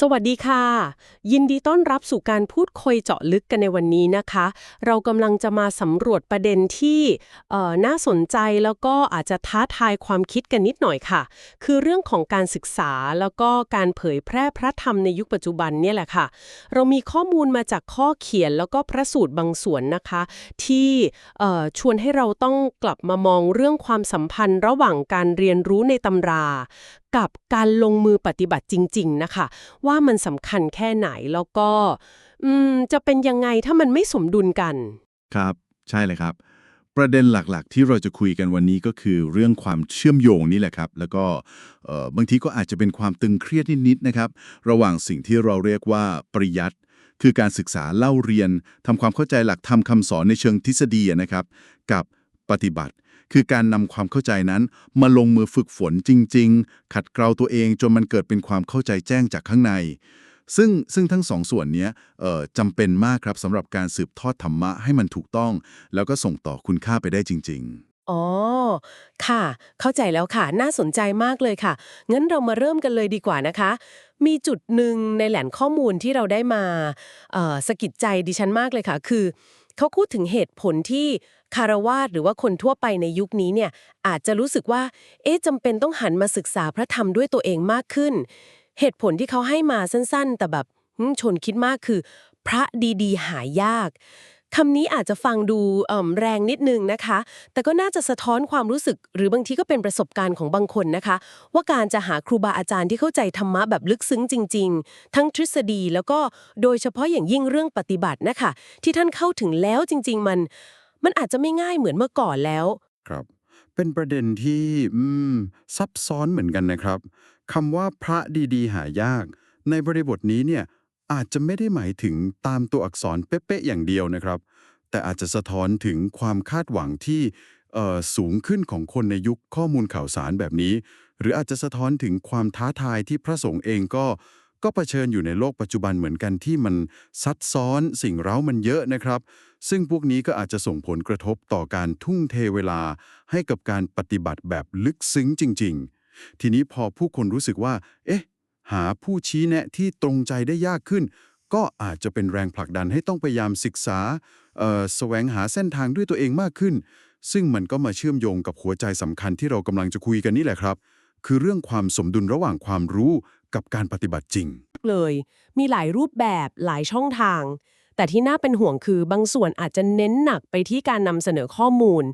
สวัสดีค่ะ ยินดีต้อนรับสู่การพูดคุยเจาะลึกกันในวันนี้นะคะ เรากำลังจะมาสำรวจประเด็นที่เอ่อน่าสนใจแล้วก็อาจจะท้าทายความคิดกันนิดหน่อยค่ะ คือเรื่องของการศึกษาแล้วก็การเผยแพร่พระธรรมในยุคปัจจุบันเนี่ยแหละค่ะ เรามีข้อมูลมาจากข้อเขียนแล้วก็พระสูตรบางส่วนนะคะ ที่เอ่อชวนให้เราต้องกลับมามองเรื่องความสัมพันธ์ ระหว่างการเรียนรู้ในตำรา กับการลงมือปฏิบัติจริง ๆ นะคะ ว่ามันสำคัญแค่ไหนแล้วก็จะเป็นยังไงถ้ามันไม่สมดุลกัน ครับ ใช่เลยครับ ประเด็นหลักๆ ที่เราจะคุยกันวันนี้ก็คือเรื่องความเชื่อมโยงนี่แหละครับ แล้วก็บางทีก็อาจจะเป็นความตึงเครียดนิดๆนะครับ ระหว่างสิ่งที่เราเรียกว่าปริยัติคือการศึกษาเล่าเรียนทำความเข้าใจหลักธรรมคำสอนในเชิงทฤษฎีนะครับ กับปฏิบัติ คือการนำความเข้าใจนั้น มาลงมือฝึกฝนจริง ๆ ขัดเกลาตัวเองจนมันเกิดเป็นความเข้าใจแจ้งจากข้างใน ซึ่งซึ่งทั้งสองส่วนนี้เอ่อจำเป็นมากครับสำหรับการสืบทอดธรรมะให้มันถูกต้อง แล้วก็ส่งต่อคุณค่าไปได้จริง ๆอ๋อ ค่ะ เข้าใจแล้วค่ะ น่าสนใจมากเลยค่ะ งั้นเรามาเริ่มกันเลยดีกว่านะคะ มีจุดหนึ่งในแหล่งข้อมูลที่เราได้มาเอ่อสะกิดใจดิฉันมากเลยค่ะ คือ เขาพูดถึงเหตุผลที่คารวาสหรือว่าคนทั่วไปในยุคนี้เนี่ยอาจจะรู้สึกว่า เอ๊ะจำเป็นต้องหันมาศึกษาพระธรรมด้วยตัวเองมากขึ้น เหตุผลที่เขาให้มาสั้นๆ แต่แบบชนคิดมากคือ พระดีๆ หายาก คำนี้อาจจะฟังดูแรงนิดนึงนะคะ แต่ก็น่าจะสะท้อนความรู้สึก หรือบางทีก็เป็นประสบการณ์ของบางคนนะคะ ว่าการจะหาครูบาอาจารย์ที่เข้าใจธรรมะแบบลึกซึ้งจริง ๆ ทั้งทฤษฎีแล้วก็โดยเฉพาะอย่างยิ่งเรื่องปฏิบัตินะคะ ที่ท่านเข้าถึงแล้วจริง ๆ มัน มันอาจจะไม่ง่ายเหมือนเมื่อก่อนแล้ว ครับ เป็นประเด็นที่อืมซับซ้อนเหมือนกันนะครับคำว่าพระดีๆ หายาก ในบริบทนี้เนี่ย อาจจะไม่ได้หมายถึงตามตัวอักษรเป๊ะๆอย่างเดียวนะครับ แต่อาจจะสะท้อนถึงความคาดหวังที่สูงขึ้นของคนในยุคข้อมูลข่าวสารแบบนี้ หรืออาจจะสะท้อนถึงความท้าทายที่พระสงฆ์เองก็ก็เผชิญอยู่ในโลกปัจจุบันเหมือนกันที่มันซับซ้อนสิ่งเร้ามันเยอะนะครับ ซึ่งพวกนี้ก็อาจจะส่งผลกระทบต่อการทุ่มเทเวลาให้กับการปฏิบัติแบบลึกซึ้งจริง ๆ ทีนี้พอผู้คนรู้สึกว่า เอ๊ะ หาผู้ชี้แนะที่ตรงใจได้ยากขึ้น ก็อาจจะเป็นแรงผลักดันให้ต้องพยายามศึกษาเอ่อแสวงหาเส้นทางด้วยตัวเองมากขึ้น ซึ่งมันก็มาเชื่อมโยงกับหัวใจสำคัญที่เรากำลังจะคุยกันนี่แหละครับ คือเรื่องความสมดุลระหว่างความรู้กับการปฏิบัติจริง เลย มีหลายรูปแบบหลายช่องทาง แต่ที่น่าเป็นห่วงคือบางส่วนอาจจะเน้นหนักไปที่การนำเสนอข้อมูล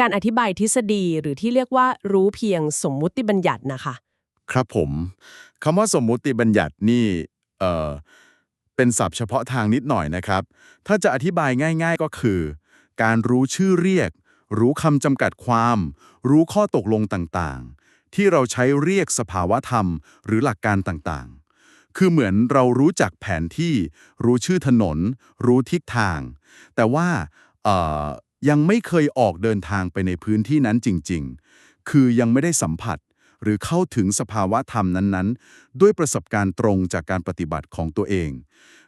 การอธิบายทฤษฎีหรือที่เรียกว่ารู้เพียงสมมุติบัญญัตินะคะ ครับผม คำว่าสมมุติบัญญัตินี่เอ่อเป็นศัพท์เฉพาะทางนิดหน่อยนะครับ ถ้าจะอธิบายง่าย ๆก็คือ การรู้ชื่อเรียก รู้คำจำกัดความ รู้ข้อตกลงต่างๆ ที่เราใช้เรียกสภาวะธรรม หรือหลักการต่างๆ คือเหมือนเรารู้จักแผนที่ รู้ชื่อถนน รู้ทิศทาง แต่ว่ายังไม่เคยออกเดินทางไปในพื้นที่นั้นจริง ๆ คือยังไม่ได้สัมผัส หรือเข้าถึงสภาวะธรรมนั้นๆ ด้วยประสบการณ์ตรงจากการปฏิบัติของตัวเอง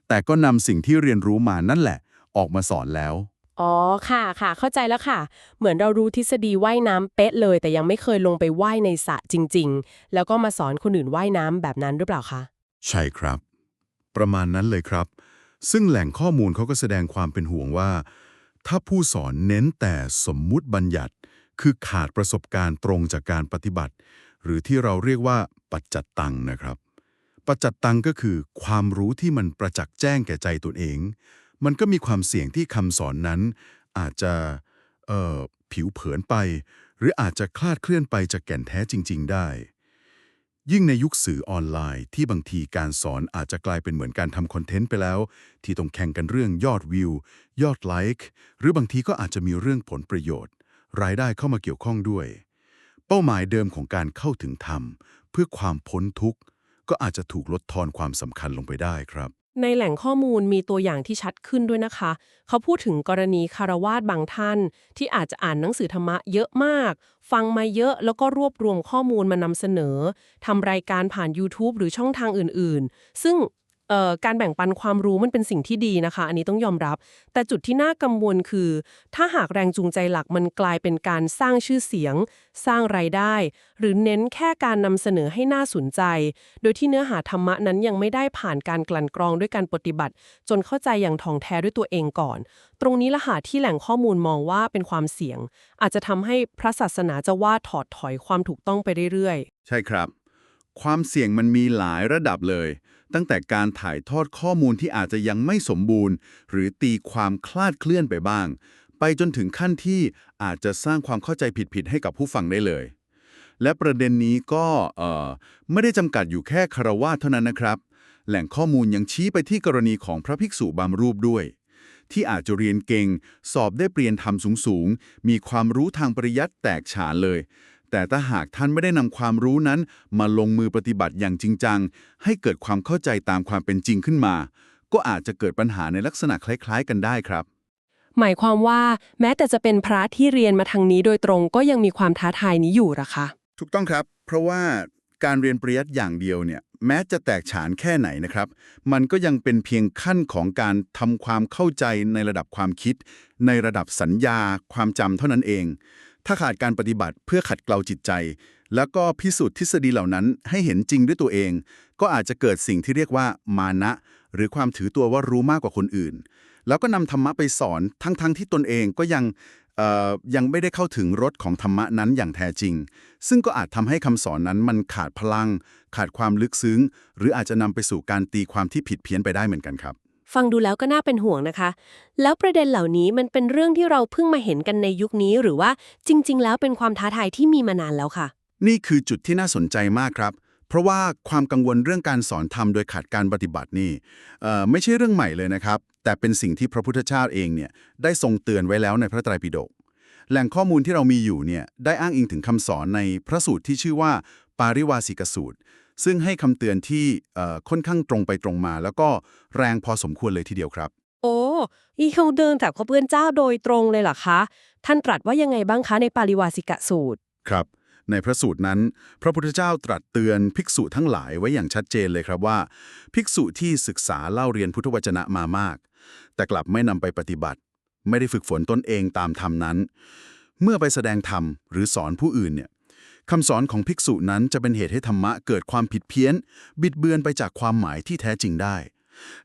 แต่ก็นำสิ่งที่เรียนรู้มานั่นแหละ ออกมาสอนแล้ว อ๋อค่ะค่ะ เข้าใจแล้วค่ะ เหมือนเรารู้ทฤษฎีว่ายน้ำเป๊ะเลย แต่ยังไม่เคยลงไปว่ายในสระจริง ๆ แล้วก็มาสอนคนอื่นว่ายน้ำแบบนั้นหรือเปล่าคะใช่ครับ ประมาณนั้นเลยครับ ซึ่งแหล่งข้อมูลเขาก็แสดงความเป็นห่วงว่า ถ้าผู้สอนเน้นแต่สมมุติบัญญัติ คือขาดประสบการณ์ตรงจากการปฏิบัติ หรือที่เราเรียกว่าปัจจัตตังนะครับ ปัจจัตตังก็คือความรู้ที่มันประจักษ์แจ้งแก่ใจตนเอง มันก็มีความเสี่ยงที่คำสอนนั้น อาจจะผิวเผินไป หรืออาจจะคลาดเคลื่อนไปจากแก่นแท้จริง ๆ ได้ ยิ่งในยุคสื่อออนไลน์ ที่บางทีการสอนอาจจะกลายเป็นเหมือนการทำคอนเทนต์ไปแล้ว ที่ต้องแข่งกันเรื่องยอดวิว ยอดไลค์หรือบางทีก็อาจจะมีเรื่องผลประโยชน์ รายได้เข้ามาเกี่ยวข้องด้วย เป้าหมายเดิมของการเข้าถึงธรรม เพื่อความพ้นทุกข์ ก็อาจจะถูกลดทอนความสำคัญลงไปได้ครับ ในแหล่งข้อมูลมีตัวอย่างที่ชัดขึ้นด้วยนะคะ เขาพูดถึงกรณีคารวาสบางท่าน ที่อาจจะอ่านหนังสือธรรมะเยอะมาก ฟังมาเยอะแล้วก็รวบรวมข้อมูลมานำเสนอทำรายการผ่าน YouTube หรือช่องทางอื่นๆ ซึ่ง การแบ่งปันความรู้มันเป็นสิ่งที่ดีนะคะ อันนี้ต้องยอมรับ แต่จุดที่น่ากังวลคือ ถ้าหากแรงจูงใจหลักมันกลายเป็นการสร้างชื่อเสียง สร้างไรายได้ หรือเน้นแค่การนำเสนอให้น่าสนใจ โดยที่เนื้อหาธรรมะนั้นยังไม่ได้ผ่านการกลั่นกรองด้วยการปฏิบัติ จนเข้าใจอย่างท่องแท้ด้วยตัวเองก่อน ตรงนี้ละหาที่แหล่งข้อมูลมองว่าเป็นความเสี่ยง อาจจะทำให้พระศาสนาจะว่าถอดถอยความถูกต้องไปเรื่อยๆ ใช่ครับ ความเสี่ยงมันมีหลายระดับเลย ตั้งแต่การถ่ายทอดข้อมูลที่อาจจะยังไม่สมบูรณ์ หรือตีความคลาดเคลื่อนไปบ้าง ไปจนถึงขั้นที่อาจจะสร้างความเข้าใจผิดๆให้กับผู้ฟังได้เลย และประเด็นนี้ก็เอ่อไม่ได้จำกัดอยู่แค่คารวาสเท่านั้นนะครับ แหล่งข้อมูลยังชี้ไปที่กรณีของพระภิกษุบางรูปด้วยที่อาจจะเรียนเก่ง สอบได้เปลี่ยนทำสูงๆ มีความรู้ทางปริยัติแตกฉานเลย แต่ถ้าหากท่านไม่ได้นำความรู้นั้น มาลงมือปฏิบัติอย่างจริงจัง ให้เกิดความเข้าใจตามความเป็นจริงขึ้นมา ก็อาจจะเกิดปัญหาในลักษณะคล้ายๆ กันได้ครับ หมายความว่า แม้แต่จะเป็นพระที่เรียนมาทางนี้โดยตรงก็ยังมีความท้าทายนี้อยู่หรอคะ ถูกต้องครับ เพราะว่าการเรียนปริยัติอย่างเดียวเนี่ยแม้จะแตกฉานแค่ไหนนะครับ มันก็ยังเป็นเพียงขั้นของการทำความเข้าใจในระดับความคิด ในระดับสัญญา ความจำเท่านั้นเอง ถ้าขาดการปฏิบัติเพื่อขัดเกลาจิตใจ แล้วก็พิสูจน์ทฤษฎีเหล่านั้นให้เห็นจริงด้วยตัวเอง ก็อาจจะเกิดสิ่งที่เรียกว่ามานะ หรือความถือตัวว่ารู้มากกว่าคนอื่น แล้วก็นำธรรมะไปสอนทั้งๆทที่ตนเองก็ยังยังไม่ได้เข้าถึงรสของธรรมะนั้นอย่างแท้จริง ซึ่งก็อาจทำให้คำสอนนั้นมันขาดพลัง ขาดความลึกซึ้ง หรืออาจจะนำไปสู่การตีความที่ผิดเพี้ยนไปได้เหมือนกันครับ ฟังดูแล้วก็น่าเป็นห่วงนะคะ แล้วประเด็นเหล่านี้มันเป็นเรื่องที่เราเพิ่งมาเห็นกันในยุคนี้ หรือว่าจริง ๆ แล้วเป็นความท้าทายที่มีมานานแล้วค่ะ นี่คือจุดที่น่าสนใจมากครับ เพราะว่าความกังวลเรื่องการสอนธรรมโดยขาดการปฏิบัตินี่ไม่ใช่เรื่องใหม่เลยนะครับ แต่เป็นสิ่งที่พระพุทธเจ้าเองเนี่ยได้ทรงเตือนไว้แล้วในพระไตรปิฎกแหล่งข้อมูลที่เรามีอยู่เนี่ยได้อ้างอิงถึงคำสอนในพระสูตรที่ชื่อว่า ปาริวาสิกสูตร ซึ่งให้คำเตือนที่เอ่อค่อนข้างตรงไปตรงมา แล้วก็แรงพอสมควรเลยทีเดียวครับ โอ้อีเขาเดินจากพระเพื่อนเจ้าโดยตรงเลยเหรอคะ ท่านตรัสว่ายังไงบ้างคะในปาริวาสิกสูตร ครับ ในพระสูตรนั้น พระพุทธเจ้าตรัสเตือนภิกษุทั้งหลายไว้อย่างชัดเจนเลยครับว่า ภิกษุที่ศึกษาเล่าเรียนพุทธวจนะมามาก แต่กลับไม่นำไปปฏิบัติ ไม่ได้ฝึกฝนตนเองตามธรรมนั้น เมื่อไปแสดงธรรมหรือสอนผู้อื่นเนี่ย คำสอนของภิกษุนั้นจะเป็นเหตุให้ธรรมะเกิดความผิดเพี้ยน บิดเบือนไปจากความหมายที่แท้จริงได้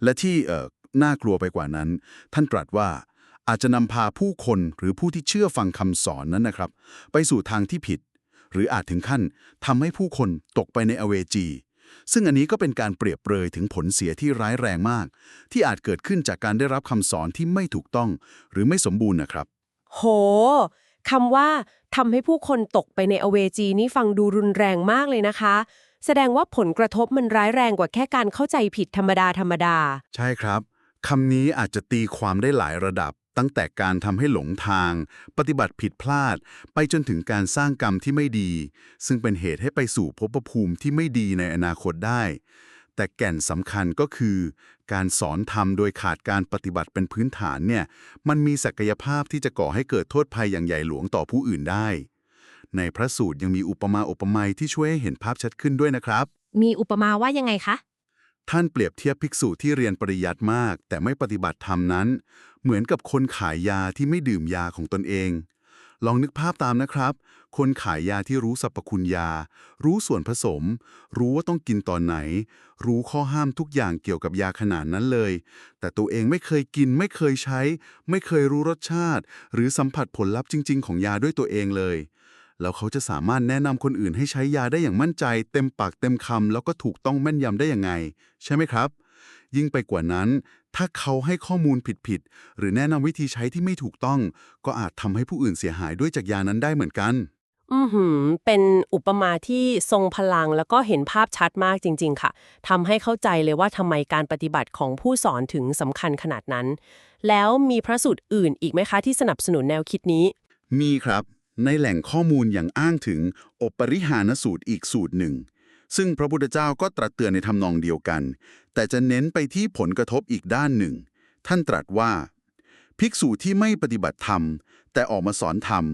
และที่เออน่ากลัวไปกว่านั้น ท่านตรัสว่าอาจจะนำพาผู้คนหรือผู้ที่เชื่อฟังคำสอนนั้นนะครับ ไปสู่ทางที่ผิด หรืออาจถึงขั้นทำให้ผู้คนตกไปในอเวจี ซึ่งอันนี้ก็เป็นการเปรียบเปรยถึงผลเสียที่ร้ายแรงมาก ที่อาจเกิดขึ้นจากการได้รับคำสอนที่ไม่ถูกต้อง หรือไม่สมบูรณ์นะครับ โห คำว่าทำให้ผู้คนตกไปในอเวจีนี่ฟังดูรุนแรงมากเลยนะคะ แสดงว่าผลกระทบมันร้ายแรงกว่าแค่การเข้าใจผิดธรรมดาธรรมดา ใช่ครับคำนี้อาจจะตีความได้หลายระดับ ตั้งแต่การทำให้หลงทาง ปฏิบัติผิดพลาด ไปจนถึงการสร้างกรรมที่ไม่ดี ซึ่งเป็นเหตุให้ไปสู่ภพภูมิที่ไม่ดีในอนาคตได้ แต่แก่นสำคัญก็คือ การสอนธรรมโดยขาดการปฏิบัติเป็นพื้นฐานเนี่ยมันมีศักยภาพที่จะก่อให้เกิดโทษภัยอย่างใหญ่หลวงต่อผู้อื่นได้ ในพระสูตรยังมีอุปมาอุปไมยที่ช่วยให้เห็นภาพชัดขึ้นด้วยนะครับ มีอุปมาว่ายังไงคะ ท่านเปรียบเทียบภิกษุที่เรียนปริยัติมาก แต่ไม่ปฏิบัติธรรมนั้น เหมือนกับคนขายยาที่ไม่ดื่มยาของตนเอง ลองนึกภาพตามนะครับ คนขายยาที่รู้สรรพคุณยา รู้ส่วนผสม รู้ว่าต้องกินตอนไหน รู้ข้อห้ามทุกอย่างเกี่ยวกับยาขนาดนั้นเลย แต่ตัวเองไม่เคยกิน ไม่เคยใช้ ไม่เคยรู้รสชาติ หรือสัมผัสผลลัพธ์จริง ๆ ของยาด้วยตัวเองเลย แล้วเขาจะสามารถแนะนำคนอื่นให้ใช้ยาได้อย่างมั่นใจ เต็มปากเต็มคำแล้วก็ถูกต้องแม่นยำได้ยังไง ใช่ไหมครับ ยิ่งไปกว่านั้นถ้าเขาให้ข้อมูลผิดๆ หรือแนะนำวิธีใช้ที่ไม่ถูกต้อง ก็อาจทำให้ผู้อื่นเสียหายด้วยจากยานั้นได้เหมือนกัน อือหือ เป็นอุปมาที่ทรงพลังแล้วก็เห็นภาพชัดมากจริง ๆ ค่ะทำให้เข้าใจเลยว่าทำไมการปฏิบัติของผู้สอนถึงสำคัญขนาดนั้น แล้วมีพระสูตรอื่นอีกไหมคะที่สนับสนุนแนวคิดนี้ มีครับ ในแหล่งข้อมูลอย่างอ้างถึงอปริหานสูตรอีกสูตรหนึ่ง ซึ่งพระพุทธเจ้าก็ตรัสเตือนในทำนองเดียวกัน แต่จะเน้นไปที่ผลกระทบอีกด้านหนึ่ง ท่านตรัสว่า ภิกษุที่ไม่ปฏิบัติธรรม แต่ออกมาสอนธรรม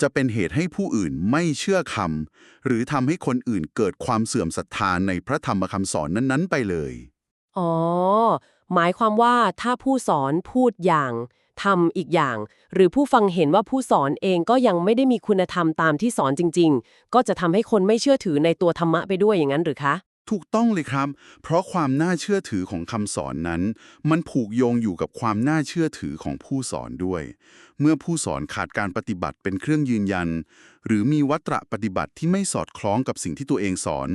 จะเป็นเหตุให้ผู้อื่นไม่เชื่อคำหรือทำให้คนอื่นเกิดความเสื่อมศรัทธาในพระธรรมคำสอนนั้นๆ ไปเลย อ๋อ หมายความว่าถ้าผู้สอนพูดอย่างทำอีกอย่าง หรือผู้ฟังเห็นว่าผู้สอนเองก็ยังไม่ได้มีคุณธรรมตามที่สอนจริง ๆ ก็จะทำให้คนไม่เชื่อถือในตัวธรรมะไปด้วยอย่างนั้นหรือคะ ถูกต้องเลยครับ เพราะความน่าเชื่อถือของคำสอนนั้น มันผูกโยงอยู่กับความน่าเชื่อถือของผู้สอนด้วย เมื่อผู้สอนขาดการปฏิบัติเป็นเครื่องยืนยัน หรือมีวัตระปฏิบัติที่ไม่สอดคล้องกับสิ่งที่ตัวเองสอน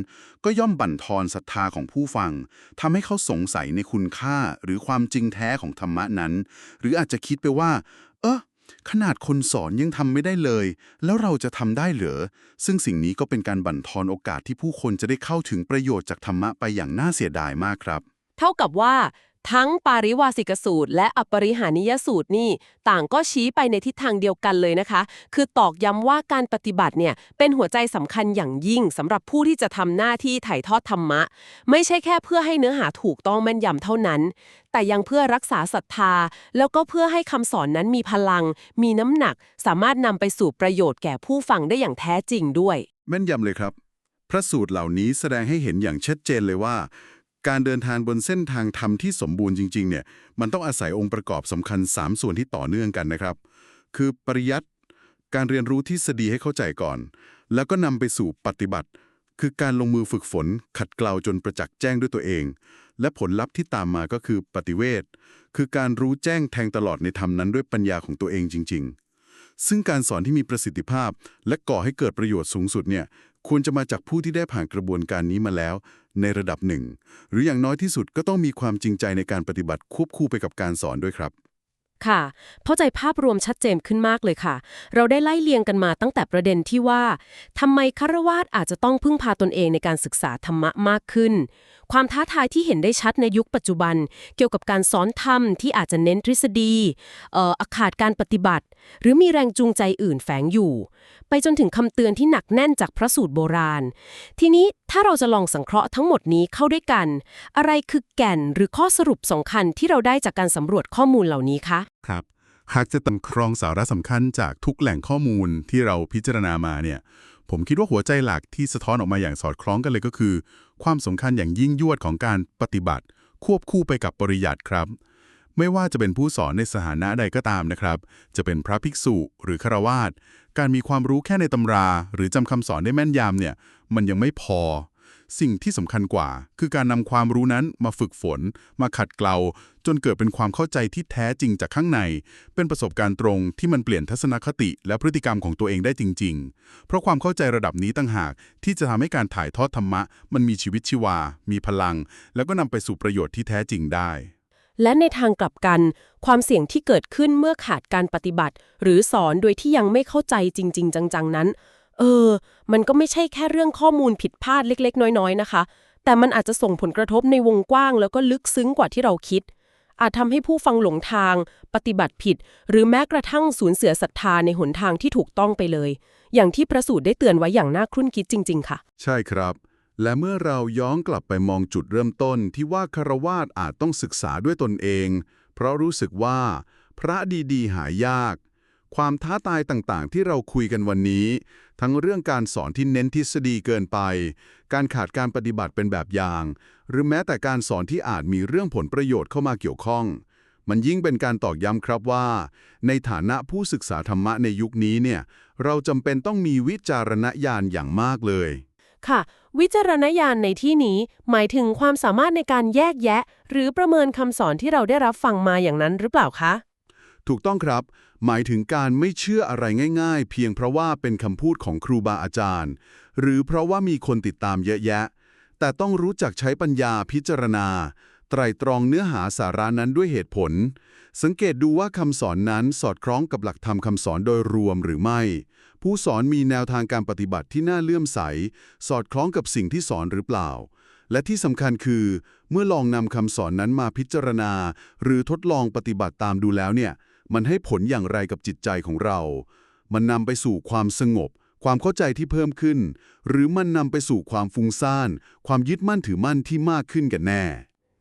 ก็ย่อมบั่นทอนศรัทธาของผู้ฟังทำให้เขาสงสัยในคุณค่าหรือความจริงแท้ของธรรมะนั้น หรืออาจจะคิดไปว่า เออ ขนาดคนสอนยังทำไม่ได้เลย แล้วเราจะทำได้เหรอ ซึ่งสิ่งนี้ก็เป็นการบั่นทอนโอกาสที่ผู้คนจะได้เข้าถึงประโยชน์จากธรรมะไปอย่างน่าเสียดายมากครับ เท่ากับว่า ทั้งปาริวาสิกสูตร และอปริหานิยสูตรนี่ ต่างก็ชี้ไปในทิศทางเดียวกันเลยนะคะ คือตอกย้ำว่าการปฏิบัติเนี่ยเป็นหัวใจสำคัญอย่างยิ่งสำหรับผู้ที่จะทำหน้าที่ถ่ายทอดธรรมะ ไม่ใช่แค่เพื่อให้เนื้อหาถูกต้องแม่นยำเท่านั้น แต่ยังเพื่อรักษาศรัทธา แล้วก็เพื่อให้คำสอนนั้นมีพลัง มีน้ำหนัก สามารถนำไปสู่ประโยชน์แก่ผู้ฟังได้อย่างแท้จริงด้วย แม่นยำเลยครับ พระสูตรเหล่านี้แสดงให้เห็นอย่างชัดเจนเลยว่า การเดินทางบนเส้นทางธรรมที่สมบูรณ์จริงๆเนี่ยมันต้องอาศัยองค์ประกอบสำคัญ 3 ส่วนที่ต่อเนื่องกันนะครับ คือปริยัติการเรียนรู้ทฤษฎีให้เข้าใจก่อน แล้วก็นำไปสู่ปฏิบัติ คือการลงมือฝึกฝน ขัดเกลาจนประจักษ์แจ้งด้วยตัวเอง และผลลัพธ์ที่ตามมาก็คือปฏิเวทคือการรู้แจ้งแทงตลอดในธรรมนั้นด้วยปัญญาของตัวเองจริง ๆ ซึ่งการสอนที่มีประสิทธิภาพ และก่อให้เกิดประโยชน์สูงสุดเนี่ยควรจะมาจากผู้ที่ได้ผ่านกระบวนการนี้มาแล้ว ในระดับหนึ่ง หรืออย่างน้อยที่สุดก็ต้องมีความจริงใจในการปฏิบัติควบคู่ไปกับการสอนด้วยครับ ค่ะเข้าใจภาพรวมชัดเจนขึ้นมากเลยค่ะ เราได้ไล่เลียงกันมาตั้งแต่ประเด็นที่ว่าทำไมคารวาสอาจจะต้องพึ่งพาตนเองในการศึกษาธรรมะมากขึ้น ความท้าทายที่เห็นได้ชัดในยุคปัจจุบัน เกี่ยวกับการสอนธรรมที่อาจจะเน้นทฤษฎีเอ่ออาขาดการปฏิบัติ หรือมีแรงจูงใจอื่นแฝงอยู่ ไปจนถึงคำเตือนที่หนักแน่นจากพระสูตรโบราณ ทีนี้ถ้าเราจะลองสังเคราะห์ทั้งหมดนี้เข้าด้วยกัน อะไรคือแก่นหรือข้อสรุปสำคัญที่เราได้จากการสำรวจข้อมูลเหล่านี้คะ ครับ หากจะตำครองสาระสำคัญจากทุกแหล่งข้อมูลที่เราพิจารณามาเนี่ย ผมคิดว่าหัวใจหลักที่สะท้อนออกมาอย่างสอดคล้องกันเลยก็คือ ความสำคัญอย่างยิ่งยวดของการปฏิบัติ ควบคู่ไปกับปริยัติครับ ไม่ว่าจะเป็นผู้สอนในสถานะใดก็ตามนะครับ จะเป็นพระภิกษุหรือฆราวาสการมีความรู้แค่ในตำรา หรือจำคำสอนได้แม่นยำเนี่ย มันยังไม่พอ สิ่งที่สำคัญกว่า คือการนำความรู้นั้นมาฝึกฝน มาขัดเกลา จนเกิดเป็นความเข้าใจที่แท้จริงจากข้างใน เป็นประสบการณ์ตรงที่มันเปลี่ยนทัศนคติ และพฤติกรรมของตัวเองได้จริง ๆ เพราะความเข้าใจระดับนี้ต่างหาก ที่จะทำให้การถ่ายทอดธรรมะ มันมีชีวิตชีวา มีพลัง แล้วก็นำไปสู่ประโยชน์ที่แท้จริงได้และในทางกลับกัน ความเสี่ยงที่เกิดขึ้นเมื่อขาดการปฏิบัติ หรือสอนโดยที่ยังไม่เข้าใจจริง ๆ จัง ๆ นั้น เออ มันก็ไม่ใช่แค่เรื่องข้อมูลผิดพลาดเล็ก ๆ น้อยๆนะคะ แต่มันอาจจะส่งผลกระทบในวงกว้าง แล้วก็ลึกซึ้งกว่าที่เราคิด อาจทำให้ผู้ฟังหลงทาง ปฏิบัติผิด หรือแม้กระทั่งสูญเสียศรัทธาในหนทางที่ถูกต้องไปเลย อย่างที่พระสูตรได้เตือนไว้อย่างน่าครุ่นคิดจริง ๆ ค่ะ ใช่ครับ และเมื่อเราย้อนกลับไปมองจุดเริ่มต้นที่ว่าคารวาสอาจต้องศึกษาด้วยตนเอง เพราะรู้สึกว่า พระดีๆ หายาก ความท้าทายต่างๆ ที่เราคุยกันวันนี้ ทั้งเรื่องการสอนที่เน้นทฤษฎีเกินไป การขาดการปฏิบัติเป็นแบบอย่าง หรือแม้แต่การสอนที่อาจมีเรื่องผลประโยชน์เข้ามาเกี่ยวข้อง มันยิ่งเป็นการตอกย้ำครับว่า ในฐานะผู้ศึกษาธรรมะในยุคนี้เนี่ย เราจำเป็นต้องมีวิจารณญาณอย่างมากเลย ค่ะ วิจารณญาณในที่นี้หมายถึงความสามารถในการแยกแยะ หรือประเมินคำสอนที่เราได้รับฟังมาอย่างนั้นหรือเปล่าคะ ถูกต้องครับ หมายถึงการไม่เชื่ออะไรง่ายๆ เพียงเพราะว่าเป็นคำพูดของครูบาอาจารย์ หรือเพราะว่ามีคนติดตามเยอะแยะ แต่ต้องรู้จักใช้ปัญญาพิจารณา ไตรตรองเนื้อหาสาระนั้นด้วยเหตุผล สังเกตดูว่าคำสอนนั้นสอดคล้องกับหลักธรรมคำสอนโดยรวมหรือไม่ ผู้สอนมีแนวทางการปฏิบัติที่น่าเลื่อมใส สอดคล้องกับสิ่งที่สอนหรือเปล่าและที่สำคัญคือ เมื่อลองนำคำสอนนั้นมาพิจารณา หรือทดลองปฏิบัติตามดูแล้วเนี่ย มันให้ผลอย่างไรกับจิตใจของเรา มันนำไปสู่ความสงบ ความเข้าใจที่เพิ่มขึ้น หรือมันนำไปสู่ความฟุ้งซ่าน ความยึดมั่นถือมั่นที่มากขึ้นกันแน่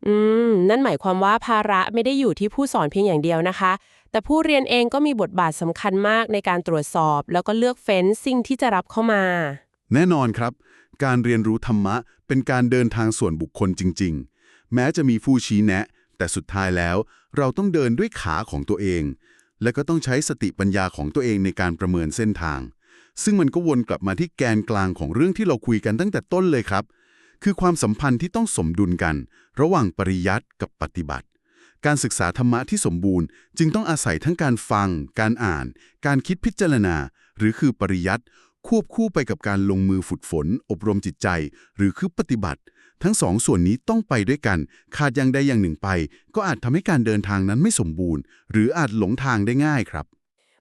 อืม นั่นหมายความว่าภาระไม่ได้อยู่ที่ผู้สอนเพียงอย่างเดียวนะคะ แต่ผู้เรียนเองก็มีบทบาทสำคัญมากในการตรวจสอบ แล้วก็เลือกเฟ้นสิ่งที่จะรับเข้ามา แน่นอนครับ การเรียนรู้ธรรมะเป็นการเดินทางส่วนบุคคลจริงแม้จะมีผู้ชี้แนะ แต่สุดท้ายแล้วเราต้องเดินด้วยขาของตัวเอง และก็ต้องใช้สติปัญญาของตัวเองในการประเมินเส้นทาง ซึ่งมันก็วนกลับมาที่แกนกลางของเรื่องที่เราคุยกันตั้งแต่ต้นเลยครับ คือความสัมพันธ์ที่ต้องสมดุลกัน ระหว่างปริยัติกับปฏิบัติ การศึกษาธรรมะที่สมบูรณ์ จึงต้องอาศัยทั้งการฟัง การอ่าน การคิดพิจารณา หรือคือปริยัติควบคู่ไปกับการลงมือฝึกฝน อบรมจิตใจ หรือคือปฏิบัติ ทั้งสองส่วนนี้ต้องไปด้วยกัน ขาดอย่างใดอย่างหนึ่งไป ก็อาจทำให้การเดินทางนั้นไม่สมบูรณ์ หรืออาจหลงทางได้ง่ายครับ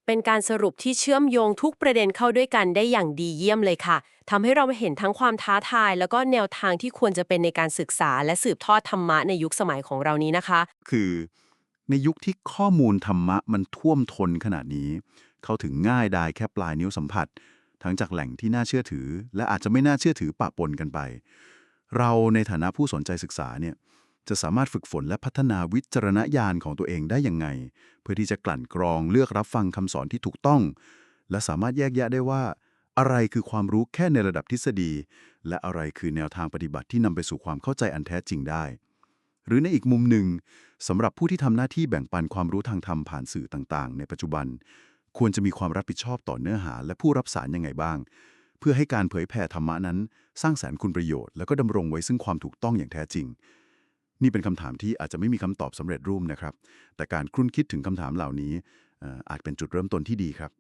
เป็นการสรุปที่เชื่อมโยงทุกประเด็นเข้าด้วยกันได้อย่างดีเยี่ยมเลยค่ะทำให้เราเห็นทั้งความท้าทาย แล้วก็แนวทางที่ควรจะเป็นในการศึกษา และสืบทอดธรรมะในยุคสมัยของเรานี้นะคะ คือในยุคที่ข้อมูลธรรมะมันท่วมท้นขนาดนี้ เข้าถึงง่ายได้แค่ปลายนิ้วสัมผัส ทั้งจากแหล่งที่น่าเชื่อถือ และอาจจะไม่น่าเชื่อถือปะปนกันไป เราในฐานะผู้สนใจศึกษาเนี่ยจะสามารถฝึกฝนและพัฒนาวิจารณญาณของตัวเองได้ยังไง เพื่อที่จะกลั่นกรองเลือกรับฟังคำสอนที่ถูกต้อง และสามารถแยกแยะได้ว่า อะไรคือความรู้แค่ในระดับทฤษฎี และอะไรคือแนวทางปฏิบัติที่นำไปสู่ความเข้าใจอันแท้จริงได้ หรือในอีกมุมหนึ่งสำหรับผู้ที่ทำหน้าที่แบ่งปันความรู้ทางธรรมผ่านสื่อต่างๆ ในปัจจุบัน ควรจะมีความรับผิดชอบต่อเนื้อหา และผู้รับสารยังไงบ้าง เพื่อให้การเผยแผ่ธรรมะนั้น สร้างสรรค์คุณประโยชน์แล้วก็ดำรงไว้ซึ่งความถูกต้องอย่างแท้จริง นี่เป็นคำถามที่อาจจะไม่มีคำตอบสำเร็จรูปนะครับ แต่การครุ่นคิดถึงคำถามเหล่านี้อาจเป็นจุดเริ่มต้นที่ดีครับ